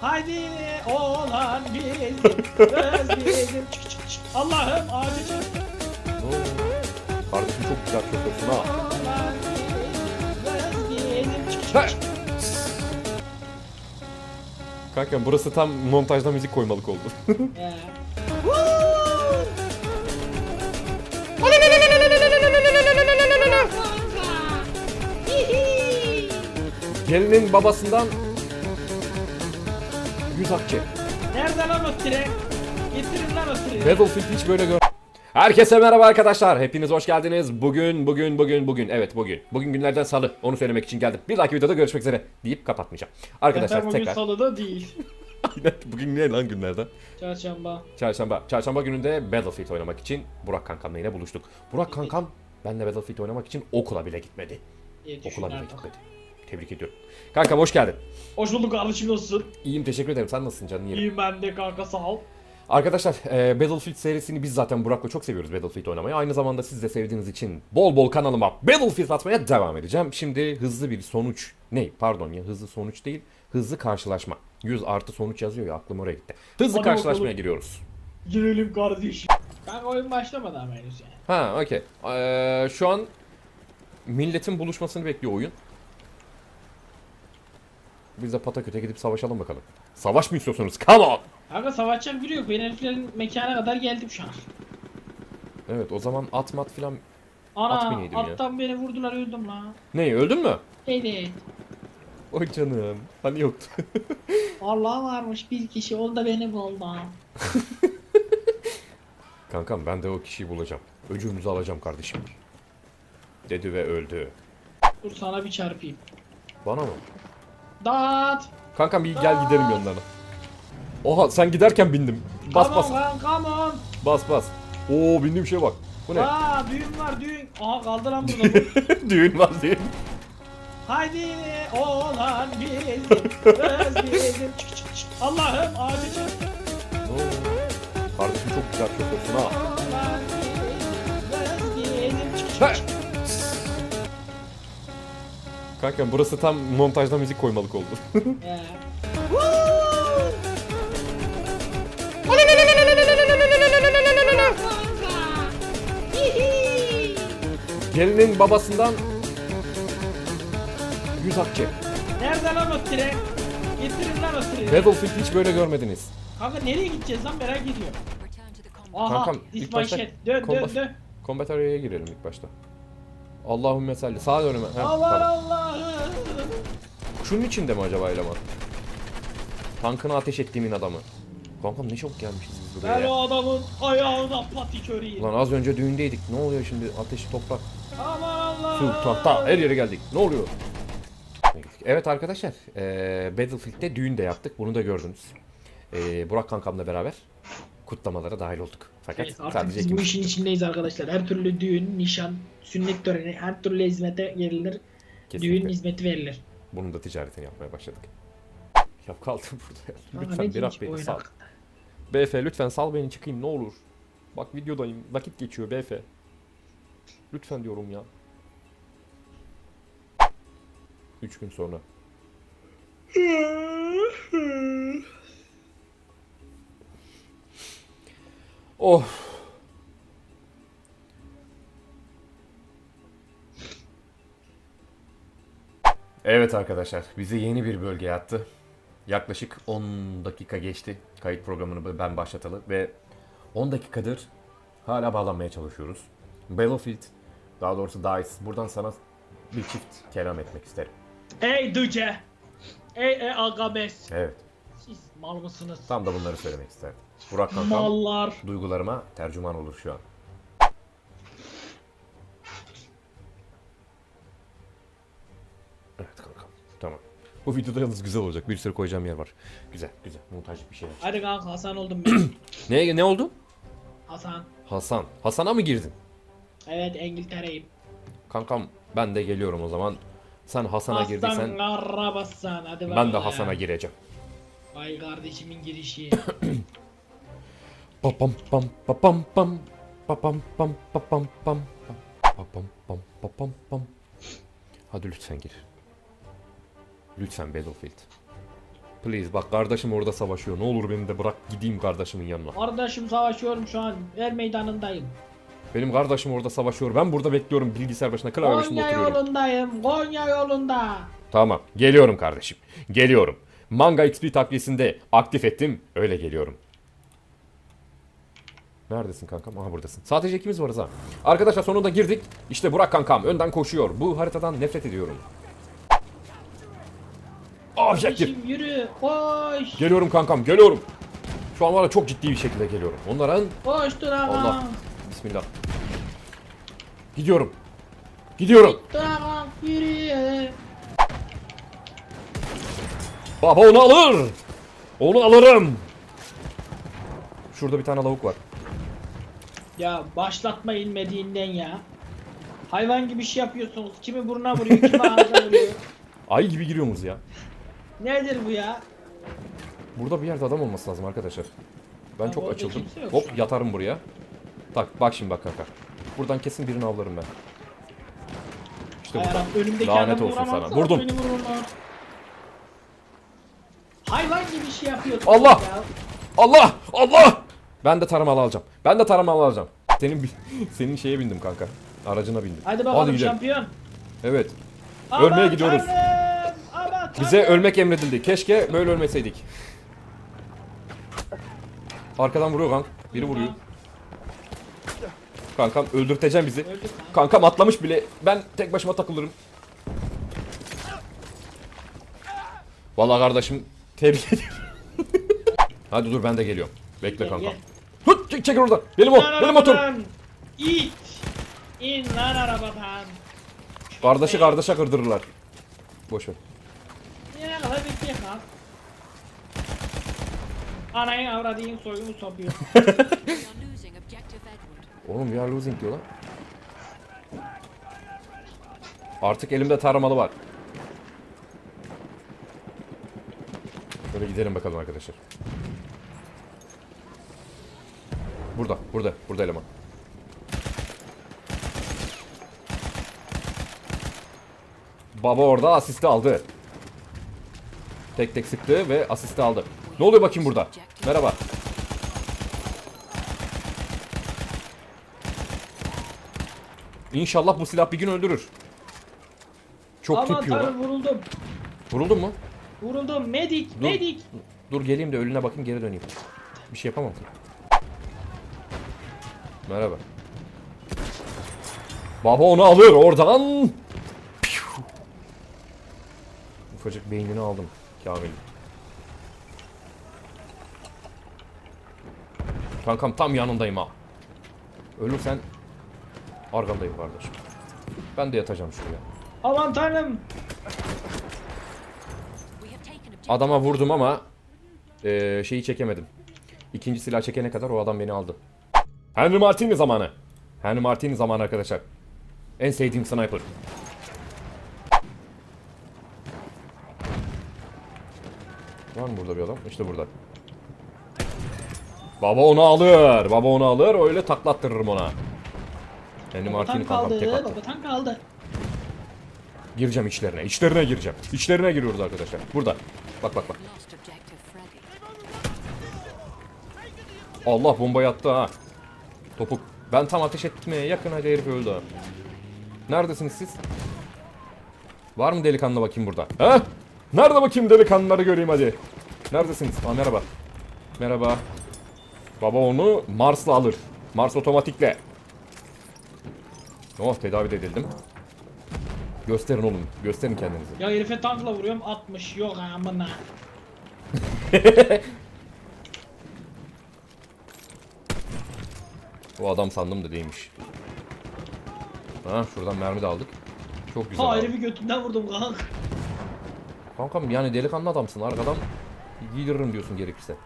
Haydi oğlan bizim özledim. Çık, çık, çık. Allah'ım ağacı çık. Kardeşim çok güzel şoförsün ha. Oğlan bizim özledim. Çık, çık, Ha! çık. Kanka burası tam montajda müzik koymalık oldu. Ya. Gelinin babasından 100 akçe. Nerede lan o tren? Getirin lan o treni. Battlefield hiç böyle gör... Herkese merhaba arkadaşlar. Hepiniz hoş geldiniz. Bugün, bugün, bugün, bugün. Evet bugün. Bugün günlerden salı. Onu söylemek için geldim. Bir dahaki videoda görüşmek üzere deyip kapatmayacağım. Arkadaşlar Zaten bugün tekrar. salıda değil. Aynen. bugün ne lan günlerden? Çarşamba. Çarşamba. Çarşamba gününde Battlefield oynamak için Burak Kankam'la yine buluştuk. Burak Kankam benle Battlefield oynamak için okula bile gitmedi. İyi Okula bile gitmedi. Tebrik ediyorum. Kankam hoş geldin. Hoş bulduk kardeşim nasılsın? İyiyim teşekkür ederim. Sen nasılsın canım? yerim? İyiyim ben de kanka sağ ol. Arkadaşlar e, Battlefield serisini biz zaten Burak'la çok seviyoruz Battlefield oynamayı. Aynı zamanda siz de sevdiğiniz için bol bol kanalıma Battlefield atmaya devam edeceğim. Şimdi hızlı bir sonuç. Ne? Pardon ya hızlı sonuç değil. Hızlı karşılaşma. 100 artı sonuç yazıyor ya aklım oraya gitti. Hızlı Hadi karşılaşmaya bakalım. giriyoruz. Girelim kardeşim. Kanka oyun başlamadı ama henüz yani. Ha okey. Ee, şu an milletin buluşmasını bekliyor oyun. Biz de pataküte gidip savaşalım bakalım. Savaş mı istiyorsunuz? Come on! Kanka savaşacak biri yok. Ben heriflerin mekana kadar geldim şu an. Evet o zaman at mat filan... Ana At bineydim ya. alttan beni vurdular öldüm la. Ne öldün mü? Evet. Oy canım. Hani yoktu. Allah varmış bir kişi o da beni buldu. Kankam ben de o kişiyi bulacağım. Öcümüzü alacağım kardeşim. Dedi ve öldü. Dur sana bir çarpayım. Bana mı? Dat. Kankam bir gel gidelim yanlarına. Oha sen giderken bindim. Bas come bas. on lan come on. Bas bas. Oo bindiğim şeye bak. Bu ne? Aa düğün var düğün. Aha kaldı lan burada bu. Düğün var düğün. Haydi oğlan bizim. Allah'ım ağacı çık. Kardeşim çok güzel şoförsün ha. Oğlan bizim özledim. Çık Kankam burası tam montajda müzik koymalık oldu. Gelinin babasından 100 akçe. Nerede lan o tren? Getirin lan o treni. Battlefield hiç böyle görmediniz. Kanka nereye gideceğiz lan merak ediyorum. Aha Kankam, ilk başta. Dön dön combat- dön. Combat area'ya girelim ilk başta. Allahümme salli. Sağa dön hemen. Heh, Aman tamam. Allah'ım. Şunun içinde mi acaba eleman? Tankına ateş ettiğimin adamı. Kankam ne çok gelmişiz biz buraya. Ben ya. o adamın ayağına patiköreyim. Lan az önce düğündeydik. Ne oluyor şimdi? Ateş toprak. Aman Allah'ım. Su, tahta. Her yere geldik. Ne oluyor? Evet arkadaşlar. eee Battlefield'de düğün de yaptık. Bunu da gördünüz. Eee Burak kankamla beraber kutlamalara dahil olduk. Fakat Evet, artık sadece biz bu işin içindeyiz arkadaşlar. Her türlü düğün, nişan, sünnet töreni, her türlü hizmete verilir. Kesinlikle. Düğün hizmeti verilir. Bunun da ticaretini yapmaya başladık. Ya kaldım burada ya. Lütfen beni oyun sal. BF lütfen sal beni çıkayım ne olur. Bak videodayım. Vakit geçiyor BF. Lütfen diyorum ya. 3 gün sonra. Oh. Evet arkadaşlar, bize yeni bir bölge attı. Yaklaşık 10 dakika geçti kayıt programını ben başlatalı ve 10 dakikadır hala bağlanmaya çalışıyoruz. Battlefield, daha doğrusu DICE, buradan sana bir çift kelam etmek isterim. Ey Düce! Ey ey Agames! Evet, Siz mal mısınız? tam da bunları söylemek isterdim. Burak Kankam, Mallar. duygularıma tercüman olur şu an. Evet kankam, tamam. Bu videoda yalnız güzel olacak. Bir sürü koyacağım yer var. Güzel, güzel. Montajlık bir şeyler. Hadi kanka Hasan oldum ben. Ne, ne oldu? Hasan. Hasan. Hasan'a mı girdin? Evet İngiltere'yim. Kankam ben de geliyorum o zaman. Sen Hasan'a girdiysen Hasan Karabasan. Hadi ben de bakalım. Hasan'a gireceğim. Vay kardeşimin girişi. Papam pam papam pam papam pam papam pam papam pam papam pam. Hadi lütfen gir. Lütfen Battlefield. Please bak kardeşim orada savaşıyor. Ne olur beni de bırak gideyim kardeşimin yanına. Kardeşim savaşıyorum şu an. Er meydanındayım. Benim kardeşim orada savaşıyor. Ben burada bekliyorum bilgisayar başında klavye başında Konya oturuyorum. yolundayım. Konya yolunda. Tamam geliyorum kardeşim. Geliyorum. Manga XP takviyesinde aktif ettim. Öyle geliyorum. Neredesin kankam? Aha buradasın. Sadece ikimiz varız ha. Arkadaşlar sonunda girdik. İşte Burak kankam önden koşuyor. Bu haritadan nefret ediyorum. Objektif. Kardeşim yürü. Koş. Geliyorum kankam geliyorum. Şu an var ya çok ciddi bir şekilde geliyorum. Onların Koş Durakam. Allah. Bismillah. Gidiyorum. Gidiyorum. Durakam yürü. Baba onu alır. Onu alırım. Şurada bir tane lavuk var. Ya başlatma inmediğinden ya. Hayvan gibi şey yapıyorsunuz. Kimi burnuna vuruyor, kimi ağzına vuruyor. Ay gibi giriyoruz ya. Nedir bu ya? Burada bir yerde adam olması lazım arkadaşlar. Ben Ya çok orada açıldım. kimse yok şu Hop an. yatarım buraya. Tak bak şimdi bak kanka. Buradan kesin birini avlarım ben. İşte önümdeki Lanet adamı olsun sana. Vurdum. Beni vururlar. Hayvan gibi şey yapıyorsun. Allah! Ya. Allah! Allah! Ben de taramalı alacağım. Ben de taramalı alacağım. Senin senin şeye bindim kanka. Aracına bindim. Hadi bakalım gidelim. şampiyon. Evet. Aman Ölmeye gidiyoruz. Tanrım! Aman Bize Tanrım! ölmek emredildi. Keşke böyle ölmeseydik. Arkadan vuruyor kank. Biri vuruyor. Kankam öldürteceğim bizi. Öldük lan. Kankam atlamış bile. Ben tek başıma takılırım. Vallahi kardeşim tebrik ederim. Hadi dur ben de geliyorum. Bekle Gel, kankam. gel. Hıt çek, çekil oradan. Benim o. Lan Benim motor. arabadan! İt! İn lan arabadan. Kardeşi kardeşe kırdırırlar. Boş ver. Yine kadar bekleyek lan. Anayı avradığın soyunu sokuyor. We are losing objective Edward. Oğlum we are losing diyor lan. Artık elimde taramalı var. Şöyle gidelim bakalım arkadaşlar. Burada, burada, burada eleman. Baba orada asisti aldı. Tek tek sıktı ve asisti aldı. Ne oluyor bakayım burada? Merhaba. İnşallah bu silah bir gün öldürür. Çok Aman tepiyor lan. vuruldum. Vuruldun mu? Vuruldum. Medik, Dur. medik. Dur geleyim de ölüne bakayım geri döneyim. Bir şey yapamam. Merhaba. Baba onu alır oradan. Ufacık beynini aldım Kamil. Kankam tam yanındayım ha. Ölürsen arkandayım kardeşim. Ben de yatacağım şuraya. Aman tanrım. Adama vurdum ama eee, şeyi çekemedim. İkinci silah çekene kadar o adam beni aldı. Henry Martini zamanı. Henry Martini zamanı arkadaşlar. En sevdiğim sniper. Var mı burada bir adam? İşte burada. Baba onu alır. Baba onu alır. Öyle taklattırırım ona. Henry Martini kankam tek kaldı. attı. Babatan kaldı. Gireceğim içlerine. İçlerine gireceğim. İçlerine giriyoruz arkadaşlar. Burada. Bak bak bak. Allah bombayı attı ha. Topuk. Ben tam ateş etmeye yakın hadi herif öldü. Neredesiniz siz? Var mı delikanlı bakayım burada? He? Nerede bakayım delikanlıları göreyim hadi. Neredesiniz? Aa, merhaba. Merhaba. Baba onu Mars'la alır. Mars otomatikle. Oh tedavi de edildim. Gösterin oğlum. Gösterin kendinizi. Ya herife tankla vuruyorum 60 yok amına. O adam sandım da değilmiş. Ha şuradan mermi de aldık. Çok güzel. Ha abi. herifi götünden vurdum kanka. Kankam yani delikanlı adamsın arkadan giydiririm diyorsun gerekirse.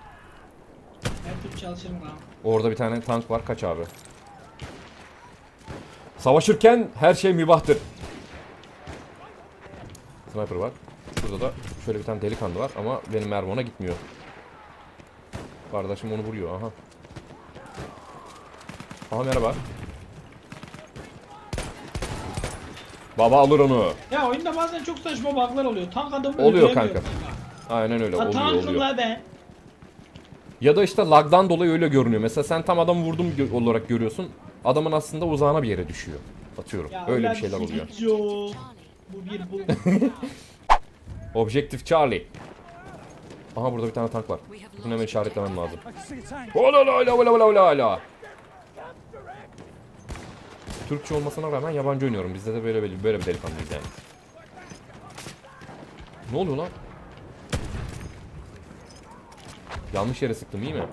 Her türlü çalışırım kanka. Orada bir tane tank var kaç abi. Savaşırken her şey mübahtır. Sniper var. Şurada da şöyle bir tane delikanlı var ama benim mermi ona gitmiyor. Kardeşim onu vuruyor aha. Aha merhaba. Baba alır onu. Ya oyunda bazen çok saçma bug'lar oluyor. Tank adamı Oluyor öldüremiyor kanka. Aynen öyle Ha oluyor tankım oluyor. la ben. Ya da işte lagdan dolayı öyle görünüyor. Mesela sen tam adamı vurdum gö- olarak görüyorsun. Adamın aslında uzağına bir yere düşüyor. Atıyorum. Ya öyle bir şey şeyler oluyor. hiç Yok. Charlie. Bu bir bu. Objective Charlie. Aha burada bir tane tank var. Bunu hemen işaretlemem lazım. I can see a tank. Ola ola ola Türkçe olmasına rağmen yabancı oynuyorum. Bizde de böyle böyle, böyle bir delikanlıyız yani. Ne oluyor lan? Yanlış yere sıktım iyi mi?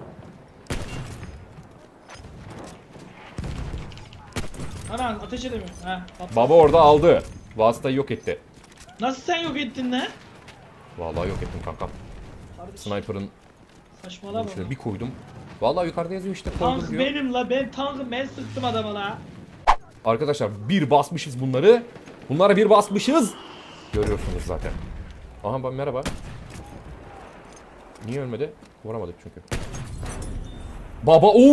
Ana ateş edemiyorum. Ha, patladı. Baba orada aldı. Vasıtayı yok etti. Nasıl sen yok ettin lan? Vallahi yok ettim kankam. Kardeşim Sniper'ın saçmalama. bir koydum. Vallahi yukarıda yazıyor işte koydum Tank diyor. benim la ben tankım ben sıktım adama la. Arkadaşlar bir basmışız bunları. Bunlara bir basmışız. Görüyorsunuz zaten. Aha ben merhaba. Niye ölmedi? Vuramadık çünkü. Baba ooo!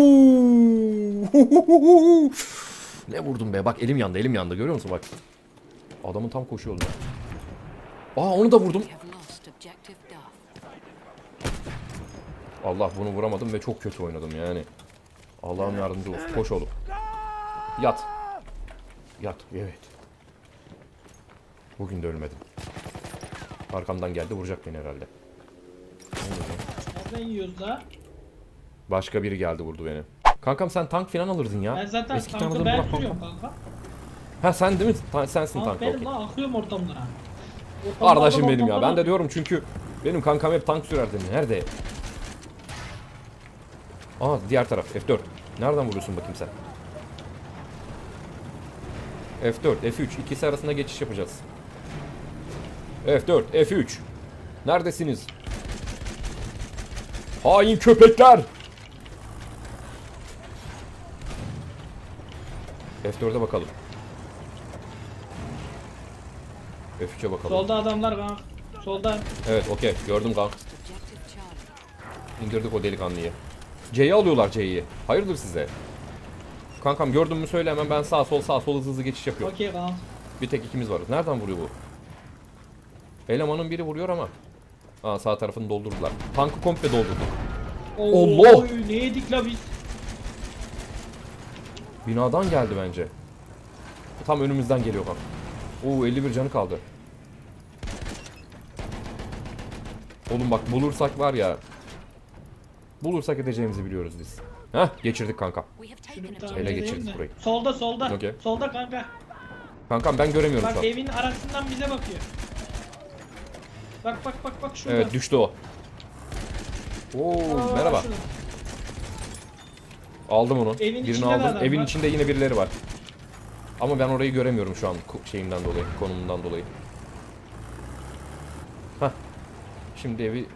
ne vurdum be? Bak elim yandı, elim yandı. Görüyor musun bak? Adamın tam koşuyordu. Aa onu da vurdum. Allah bunu vuramadım ve çok kötü oynadım yani. Allah'ım yardımcı olsun. Koş oğlum. Yat. Yat. Evet. Bugün de ölmedim. Arkamdan geldi vuracak beni herhalde. Nereden yiyoruz la? Başka biri geldi vurdu beni. Kankam sen tank falan alırdın ya. Ben zaten Eski tankı ben sürüyorum kanka. Ha sen değil mi? Ta- sensin Tank benim okey. la akıyorum ortamlara. Ortamlarda, Kardeşim benim ya. ortamlarda Ben de diyorum çünkü benim kankam hep tank sürerdi. Nerede? Aa diğer taraf F4. Nereden vuruyorsun bakayım sen? F4, F3 ikisi arasında geçiş yapacağız. F4, F3. Neredesiniz? Hain köpekler! F4'e bakalım. F3'e bakalım. Solda adamlar kanka. Solda. Evet okey gördüm kank. Objective Charlie. İndirdik o delikanlıyı. C'yi alıyorlar C'yi. Hayırdır size? Kankam gördün mü söyle hemen ben sağ sol sağ sol hızlı hızlı geçiş yapıyorum. Okey kanka. Bir tek ikimiz varız. Nereden vuruyor bu? Elemanın biri vuruyor ama. Aa sağ tarafını doldurdular. Tankı komple doldurduk. Oo, Allah! oy, Ne yedik la biz? Binadan geldi bence. Tam önümüzden geliyor kanka. Oo 51 canı kaldı. Oğlum bak bulursak var ya. Bulursak edeceğimizi biliyoruz biz. Heh geçirdik kanka. We have Şunu taken bir tane objective. Ele geçirdik burayı. Solda solda. Okey. Solda kanka. Kankam ben göremiyorum şu Bak an. evin arasından bize bakıyor. Bak bak bak bak şurada. Evet düştü o. Oo Aa, merhaba. şurada. Aldım onu. Evin Birini aldım. adam Evin var. içinde yine birileri var. Ama ben orayı göremiyorum şu an şeyimden dolayı, konumumdan dolayı. Hah. Şimdi evi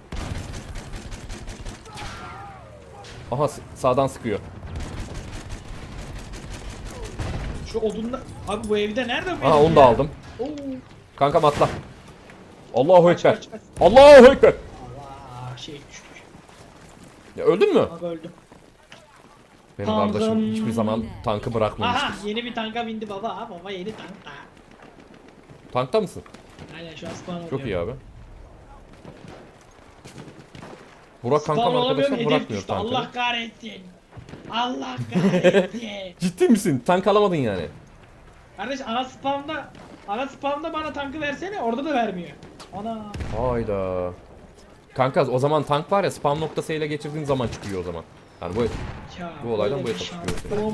Aha sağdan sıkıyor. Şu odunla... Abi bu evde nerede bu Aha ev onu da ya? aldım. Oo. Kankam atla. Allahu Kaç, ekber. kaç, kaç. Allahu ekber. Allah şey. Ya öldün mü? Abi öldüm. Benim Tanrım. kardeşim hiçbir zaman tankı bırakmamıştır. Aha yeni bir tanka bindi baba. Baba yeni tank da. Tankta mısın? Aynen şu an spawn Çok oluyor. iyi abi. Burak kankam arkadaşlar bırakmıyor düştü. tankı. Allah kahretsin. Allah kahretsin. Ciddi misin? Tank alamadın yani. Kardeş ana spawn'da ana spawn'da bana tankı versene orada da vermiyor. Ana. Hayda. Kanka o zaman tank var ya spam noktası ele geçirdiğin zaman çıkıyor o zaman. Yani bu Ya, Bu olaydan bu şans çıkıyor.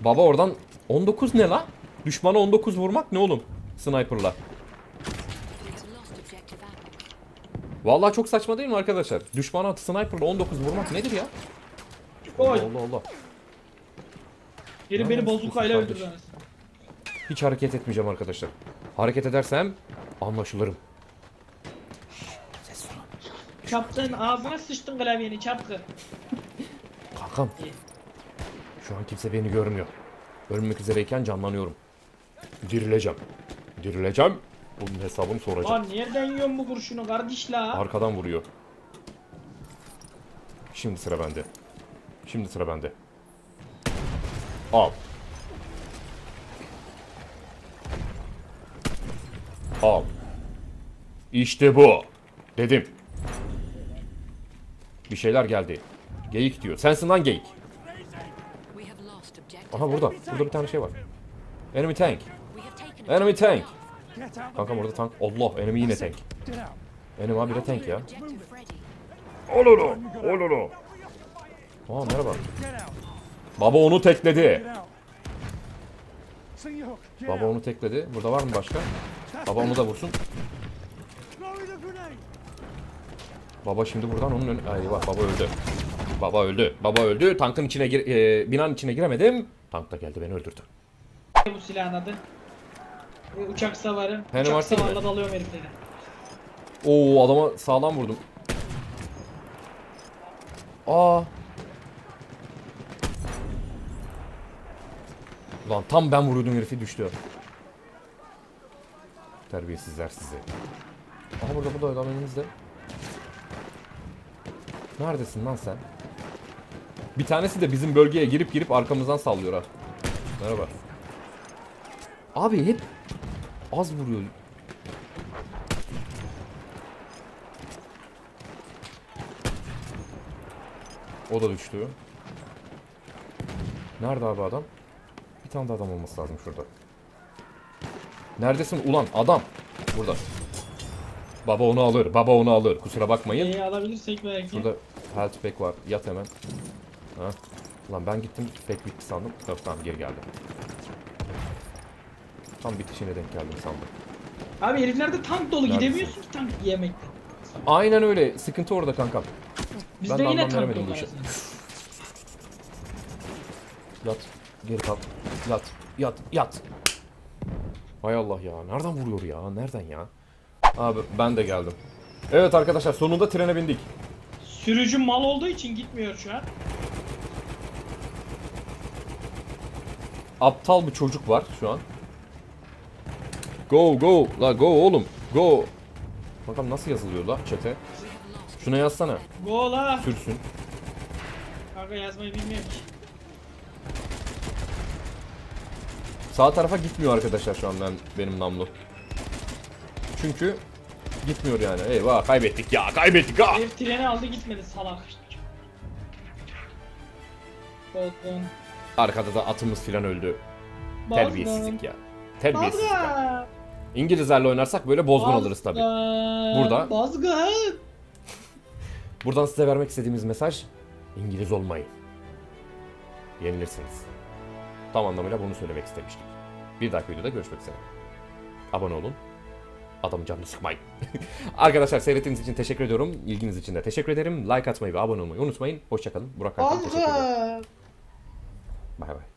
baba oradan 19 ne la? Düşmana 19 vurmak ne oğlum? Sniper'la. We have lost objective Apple. Vallahi çok saçma değil mi arkadaşlar? Düşmana sniper'la 19 vurmak nedir ya? Oy. Allah Allah. Ne beni bozukayla kardeş? öldürdü anasını. Hiç hareket etmeyeceğim arkadaşlar. Hareket edersem anlaşılırım. Çapkın ağzına sıçtın klavyeni çapkın. Kankam. Şu an kimse beni görmüyor. Ölmek üzereyken canlanıyorum. Dirileceğim. Dirileceğim. Bunun hesabını soracağım. Lan nereden yiyorsun bu kurşunu kardeş la? Arkadan vuruyor. Şimdi sıra bende. Şimdi sıra bende. Al. Al. İşte bu. Dedim. Bir şeyler geldi. Geyik diyor. Sensin lan geyik. Aha burada. Burada bir tane şey var. Enemy tank. Enemy tank. Kankam orada tank. Allah enemy yine tank. Enemy abi de tank ya. Olulu. Olulu. Aa merhaba. Baba onu tekledi. Baba onu tekledi. Burada var mı başka? Baba onu da vursun. Baba şimdi buradan onun önüne... Ay bak baba öldü. Baba öldü. Baba öldü. Tankın içine gir... e, binanın içine giremedim. Tank da geldi beni öldürdü. bu silahın adı. Uçak savarı. Uçak Martin mi? savarla dalıyorum herifleri. Oo adama sağlam vurdum. Aa. Ulan tam ben vuruyordum herifi düştü. Terbiyesizler sizi. Aha burada burada adam önümüzde. Neredesin lan sen? Bir tanesi de bizim bölgeye girip girip arkamızdan sallıyor ha. Merhaba. Abi hep az vuruyor. O da düştü. Nerede abi adam? Bir tane daha adam olması lazım şurada. Neredesin ulan adam? Burada. Baba onu alır. Baba onu alır. Kusura bakmayın. İyi alabilirsek belki. Şurada health pack var. Yat hemen. Ha. Ulan ben gittim fake bitti sandım. Yok tamam geri geldim. Tam bitişine denk geldim sandım. Abi heriflerde tank dolu Neredesin? gidemiyorsun ki tank yemekten. Aynen öyle. Sıkıntı orada kankam. Bizde de yine anlam tank veremedim dolu bu işe. Yat. Geri kalk. Yat. Yat. Yat. Hay Allah ya. Nereden vuruyor ya? Nereden ya? Abi ben de geldim. Evet arkadaşlar sonunda trene bindik. Sürücü mal olduğu için gitmiyor şu an. Aptal bir çocuk var şu an. Go go la go oğlum go. Bakalım nasıl yazılıyor la çete. Şuna yazsana. Go la. Sürsün. Kanka yazmayı bilmiyorum ki. Sağ tarafa gitmiyor arkadaşlar şu an ben benim namlu. Çünkü gitmiyor yani. Eyvah kaybettik ya kaybettik ha. Herif treni aldı gitmedi salak. Bozgun. Arkada da atımız filan öldü. Bozgun. Terbiyesizlik ya. Terbiyesizlik. ya. İngilizlerle oynarsak böyle bozgun alırız tabi. Bozgun. Burada- Bozgun. Buradan size vermek istediğimiz mesaj İngiliz olmayın. Yenilirsiniz. Tam anlamıyla bunu söylemek istemiştik. Bir dahaki videoda görüşmek üzere. Abone olun. Adamın canını sıkmayın. Arkadaşlar seyrettiğiniz için teşekkür ediyorum. İlginiz için de teşekkür ederim. Like atmayı ve abone olmayı unutmayın. Hoşçakalın. Burak Hakan teşekkür ederim. Bay bay.